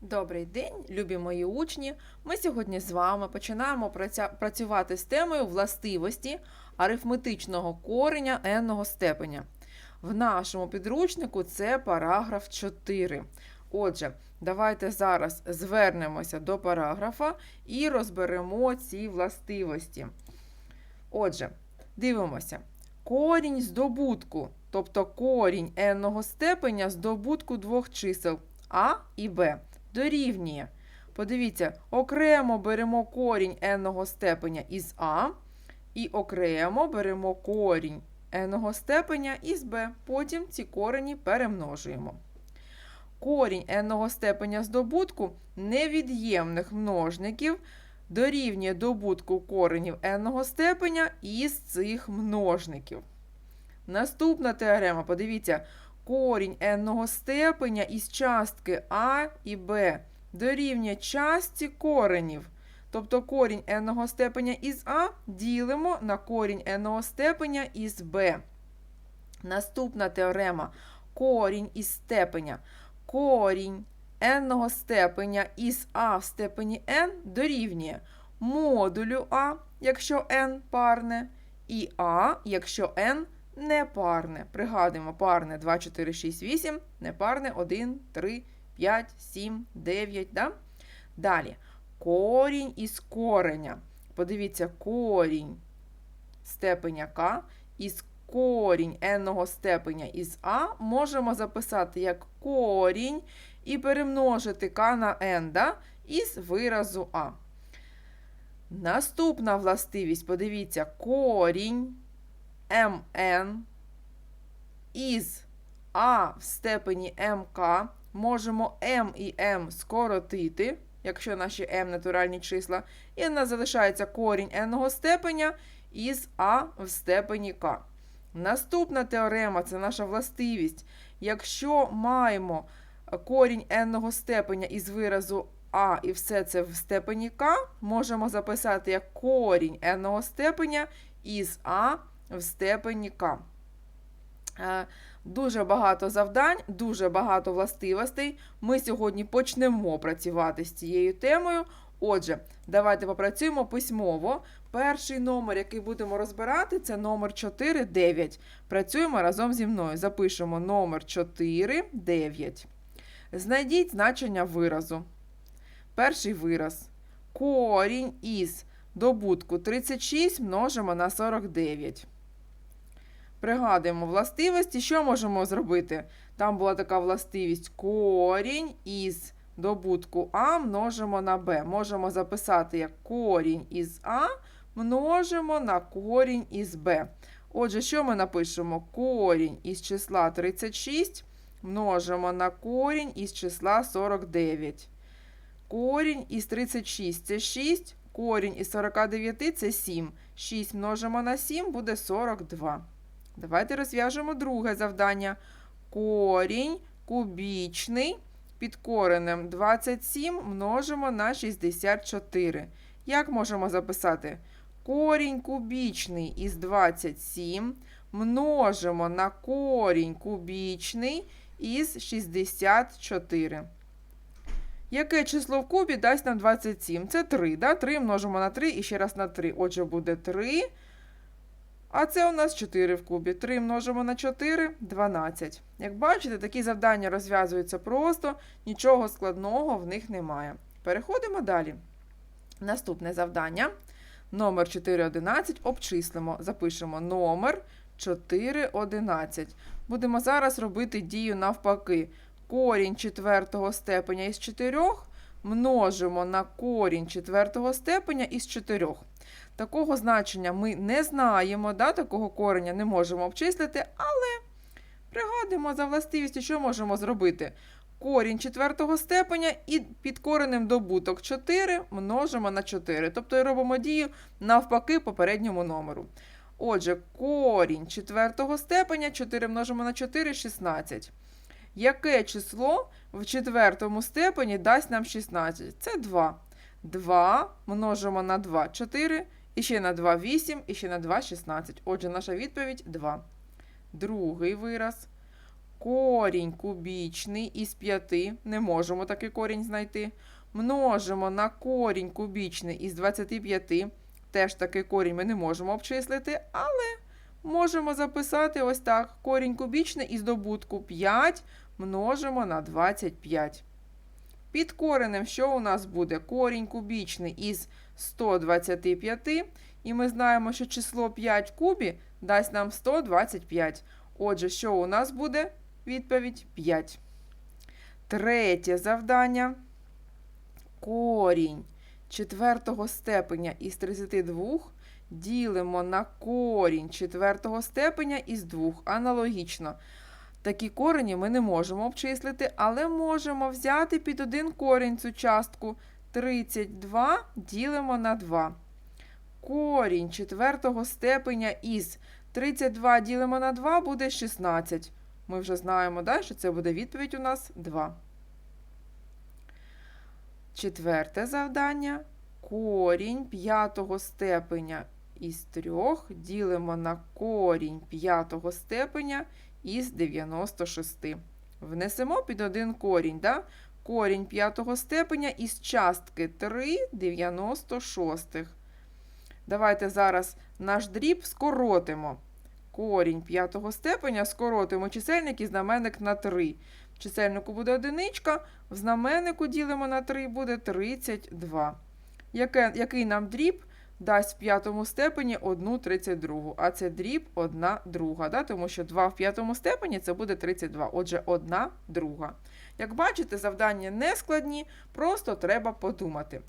Добрий день, любі мої учні. Ми сьогодні з вами починаємо працювати з темою властивості арифметичного кореня n-ного степеня. В нашому підручнику це параграф 4. Отже, давайте зараз звернемося до параграфа і розберемо ці властивості. Отже, дивимося. Корінь здобутку, тобто корінь n-ного степеня здобутку двох чисел а і b дорівнює. Подивіться, окремо беремо корінь n-ного степеня із а, і окремо беремо корінь n-ного степеня із b. Потім ці корені перемножуємо. Корінь n-ного степеня здобутку невід'ємних множників дорівнює добутку коренів n-ного степеня із цих множників. Наступна теорема, подивіться, корінь n-ного степеня із частки а і b дорівнює частці коренів. Тобто корінь n-ного степеня із а ділимо на корінь n-ного степеня із b. Наступна теорема корінь із степеня. Корінь n-ного степеня із а в степені n дорівнює модулю а, якщо n парне, і а, якщо n непарне. Пригадуємо, парне 2, 4, 6, 8, непарне 1, 3, 5, 7, 9. Да? Далі. Корінь із кореня. Подивіться, корінь степеня К із корінь n-ного степеня із А можемо записати як корінь і перемножити К на n да? із виразу А. Наступна властивість, подивіться, корінь mn із А в степені МК можемо m і m скоротити, якщо наші m натуральні числа, і у нас залишається корінь n степеня із А в степені К. Наступна теорема це наша властивість. Якщо маємо корінь n степеня із виразу А і все це в степені К, можемо записати як корінь n степеня із А в степені К. Е, Дуже багато завдань, дуже багато властивостей. Ми сьогодні почнемо працювати з цією темою. Отже, давайте попрацюємо письмово. Перший номер, який будемо розбирати, це номер 4, 9. Працюємо разом зі мною. Запишемо номер 4, 9. Знайдіть значення виразу. Перший вираз. Корінь із добутку 36 множимо на 49. Пригадуємо властивості, що можемо зробити? Там була така властивість корінь із добутку А множимо на Б. Можемо записати як корінь із А множимо на корінь із Б. Отже, що ми напишемо? Корінь із числа 36 множимо на корінь із числа 49. Корінь із 36 це 6, корінь із 49 це 7. 6 множимо на 7 буде 42. Давайте розв'яжемо друге завдання. Корінь кубічний під коренем 27 множимо на 64. Як можемо записати? Корінь кубічний із 27 множимо на корінь кубічний із 64. Яке число в кубі дасть нам 27? Це 3. Да? 3 множимо на 3 і ще раз на 3. Отже, буде 3. А це у нас 4 в кубі. 3 множимо на 4 12. Як бачите, такі завдання розв'язуються просто, нічого складного в них немає. Переходимо далі. Наступне завдання. Номер 411 обчислимо. Запишемо номер 411. Будемо зараз робити дію навпаки. Корінь четвертого степеня із 4 множимо на корінь четвертого степеня із 4. Такого значення ми не знаємо, да, такого кореня не можемо обчислити, але пригадуємо за властивістю, що можемо зробити. Корінь четвертого степеня і під коренем добуток 4 множимо на 4. Тобто робимо дію навпаки попередньому номеру. Отже, корінь четвертого степеня 4 множимо на 4 16. Яке число в четвертому степені дасть нам 16? Це 2. 2 множимо на 2 4. І ще на 2 8, і ще на 2 16. Отже, наша відповідь 2. Другий вираз. корінь кубічний із 5, не можемо такий корінь знайти. Множимо на корінь кубічний із 25. Теж такий корінь ми не можемо обчислити, але можемо записати ось так. Корінь кубічний із добутку 5 множимо на 25. Під коренем що у нас буде? Корінь кубічний із 125. І ми знаємо, що число 5 в кубі дасть нам 125. Отже, що у нас буде? Відповідь 5. Третє завдання. Корінь четвертого степеня із 32 ділимо на корінь четвертого степеня із 2. Аналогічно. Такі корені ми не можемо обчислити, але можемо взяти під один корінь цю частку. 32 ділимо на 2. Корінь четвертого степеня із 32 ділимо на 2 буде 16. Ми вже знаємо, да, що це буде відповідь у нас 2. Четверте завдання. Корінь п'ятого степеня із 3 ділимо на корінь п'ятого степеня із 96. Внесемо під один корінь. Да? Корінь п'ятого степеня із частки 3 96. Давайте зараз наш дріб скоротимо. Корінь п'ятого степеня скоротимо чисельник і знаменник на 3. В чисельнику буде одиничка, в знаменнику ділимо на 3 буде 32. Яке, який нам дріб дасть в п'ятому степені 1 32, а це дріб 1 друга, да? тому що 2 в п'ятому степені це буде 32, отже 1 друга. Як бачите, завдання не складні, просто треба подумати.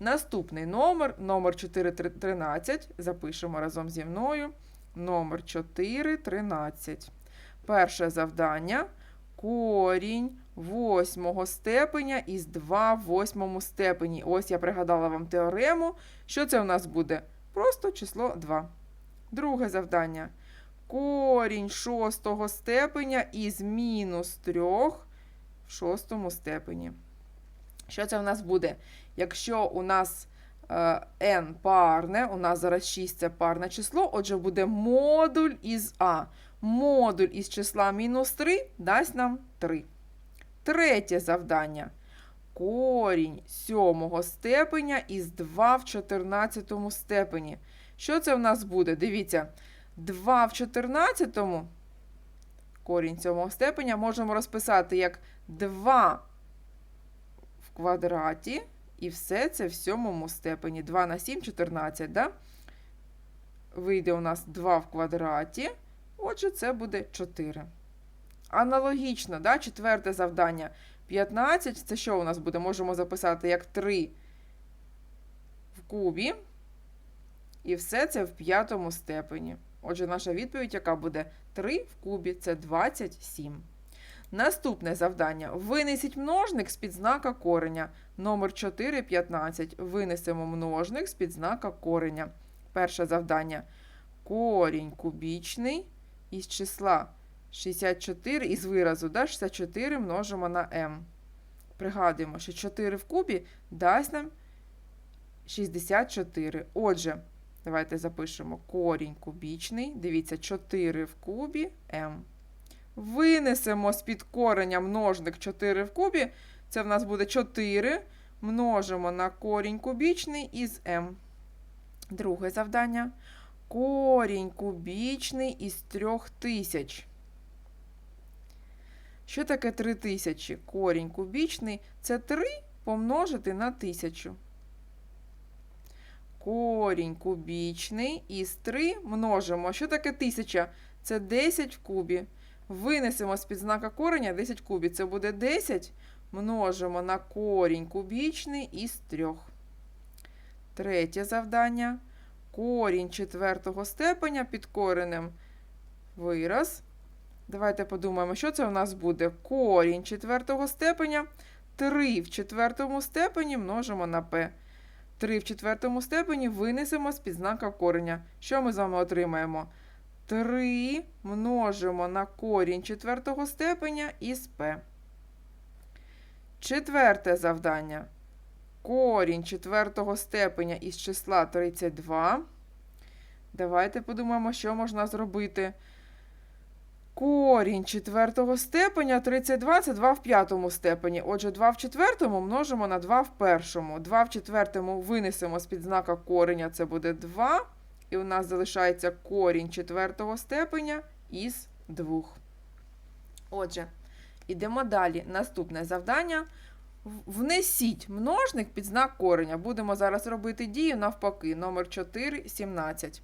Наступний номер, номер 413, запишемо разом зі мною. Номер 413. Перше завдання. Корінь восьмого степеня із 2 в восьмому степені. Ось я пригадала вам теорему. Що це у нас буде? Просто число 2. Друге завдання. Корінь шостого степеня із мінус 3 в шостому степені. Що це у нас буде? Якщо у нас е, n парне, у нас зараз 6 це парне число, отже, буде модуль із А. Модуль із числа мінус 3 дасть нам 3. Третє завдання. Корінь сьомого степеня із 2 в 14 степені. Що це в нас буде? Дивіться, 2 в 14 корінь сьомого степеня можемо розписати як 2 в квадраті. І все це в сьомому степені. 2 на 7 14, да? Вийде у нас 2 в квадраті. Отже, це буде 4. Аналогічно, да? четверте завдання. 15 це що у нас буде? Можемо записати як 3 в кубі. І все це в п'ятому степені. Отже, наша відповідь, яка буде 3 в кубі, це 27. Наступне завдання. Винесіть множник з-під знака кореня. Номер 4, 15. Винесемо множник з-під знака кореня. Перше завдання. Корінь кубічний із числа 64 із виразу да, 64 множимо на m. Пригадуємо, що 4 в кубі дасть нам 64. Отже, давайте запишемо корінь кубічний. Дивіться, 4 в кубі m. Винесемо з-під кореня множник 4 в кубі. Це в нас буде 4. Множимо на корінь кубічний із m. Друге завдання. Корінь кубічний із 3000. Що таке 3000? Корінь кубічний це 3 помножити на 1000. Корінь кубічний із 3 множимо. Що таке 1000? Це 10 в кубі. Винесемо з-під знака кореня 10 в кубі. Це буде 10. Множимо на корінь кубічний із 3. Третє завдання. Корінь четвертого степеня під коренем вираз. Давайте подумаємо, що це у нас буде. Корінь четвертого степеня. 3 в четвертому степені множимо на p. 3 в четвертому степені винесемо з-під знака кореня. Що ми з вами отримаємо? 3 множимо на корінь четвертого степеня із p. Четверте завдання. Корінь четвертого степеня із числа 32. Давайте подумаємо, що можна зробити. Корінь четвертого степеня 32 це 2 в п'ятому степені. Отже, 2 в четвертому множимо на 2 в першому. 2 в четвертому винесемо з-під знака кореня, це буде 2. І у нас залишається корінь четвертого степеня із 2. Отже, ідемо далі. Наступне завдання. Внесіть множник під знак кореня. Будемо зараз робити дію навпаки. Номер 4, 17.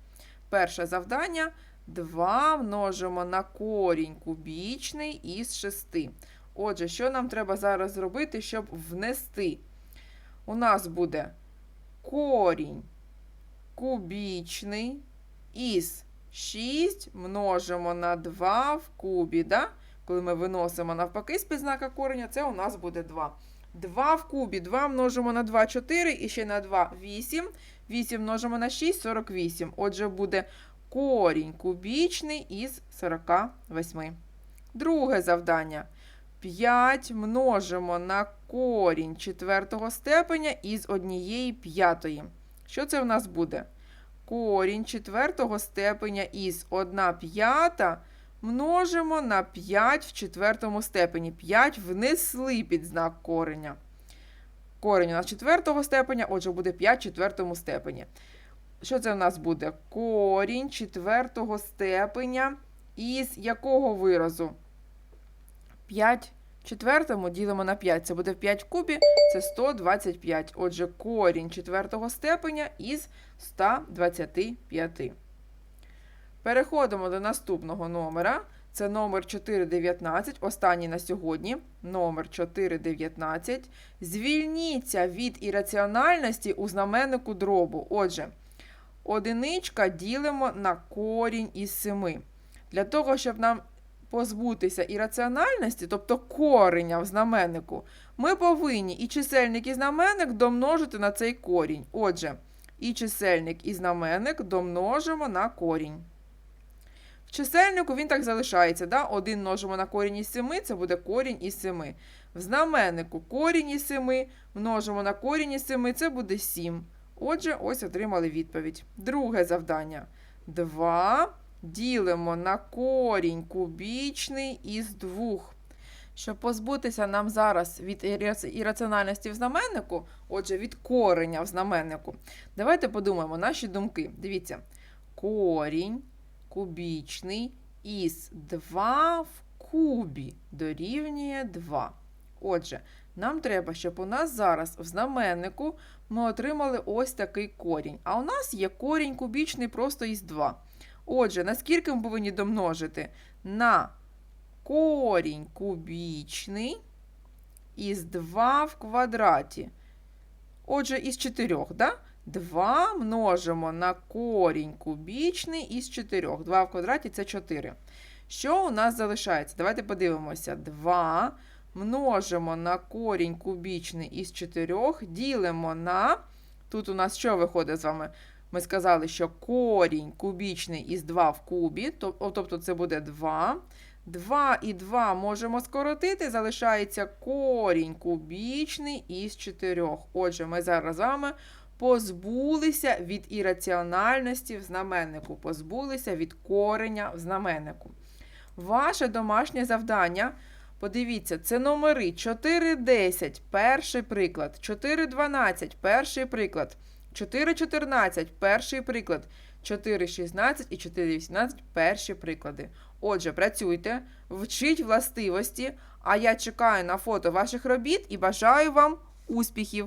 Перше завдання. 2 множимо на корінь кубічний із 6. Отже, що нам треба зараз зробити, щоб внести? У нас буде корінь кубічний із 6 множимо на 2 в кубі. Да? Коли ми виносимо навпаки з-під знака кореня, це у нас буде 2. 2 в кубі, 2 множимо на 2, 4 і ще на 2 8. 8 множимо на 6, 48. Отже, буде корінь кубічний із 48. Друге завдання. 5 множимо на корінь четвертого степеня із однієї п'ятої. Що це в нас буде? Корінь четвертого степеня із 1 п'ята множимо на 5 в четвертому степені. 5 внесли під знак кореня. Корень у нас четвертого степеня, отже, буде 5 в четвертому степені. Що це в нас буде? Корінь четвертого степеня із якого виразу? 5 в четвертому ділимо на 5. Це буде 5 в кубі, це 125. Отже, корінь четвертого степеня із 125. Переходимо до наступного номера. Це номер 419, останній на сьогодні. Номер 419. Звільніться від ірраціональності у знаменнику дробу. Отже, одиничка ділимо на корінь із 7. Для того, щоб нам позбутися ірраціональності, тобто кореня в знаменнику, ми повинні і чисельник, і знаменник домножити на цей корінь. Отже, і чисельник, і знаменник домножимо на корінь. В чисельнику він так залишається. Да? 1 множимо на корінь із 7, це буде корінь із 7. В знаменнику корінь із 7 множимо на корінь із 7, це буде 7. Отже, ось отримали відповідь. Друге завдання. 2 ділимо на корінь кубічний із 2. Щоб позбутися нам зараз від ірраці- ірраціональності в знаменнику, отже, від кореня в знаменнику, давайте подумаємо наші думки. Дивіться, корінь кубічний із 2 в кубі дорівнює 2. Отже, нам треба, щоб у нас зараз в знаменнику ми отримали ось такий корінь. А у нас є корінь кубічний просто із 2. Отже, наскільки ми повинні домножити? На корінь кубічний із 2 в квадраті. Отже, із 4, да? 2 множимо на корінь кубічний із 4. 2 в квадраті це 4. Що у нас залишається? Давайте подивимося. 2 множимо на корінь кубічний із 4, ділимо на. Тут у нас що виходить з вами? Ми сказали, що корінь кубічний із 2 в кубі, тобто це буде 2. 2 і 2 можемо скоротити, залишається корінь кубічний із 4. Отже, ми зараз з вами позбулися від ірраціональності в знаменнику, позбулися від кореня в знаменнику. Ваше домашнє завдання. Подивіться, це номери 4.10, перший приклад, 4.12, перший приклад, 4.14, перший приклад, 4.16 і 4.18 перші приклади. Отже, працюйте, вчіть властивості, а я чекаю на фото ваших робіт і бажаю вам успіхів!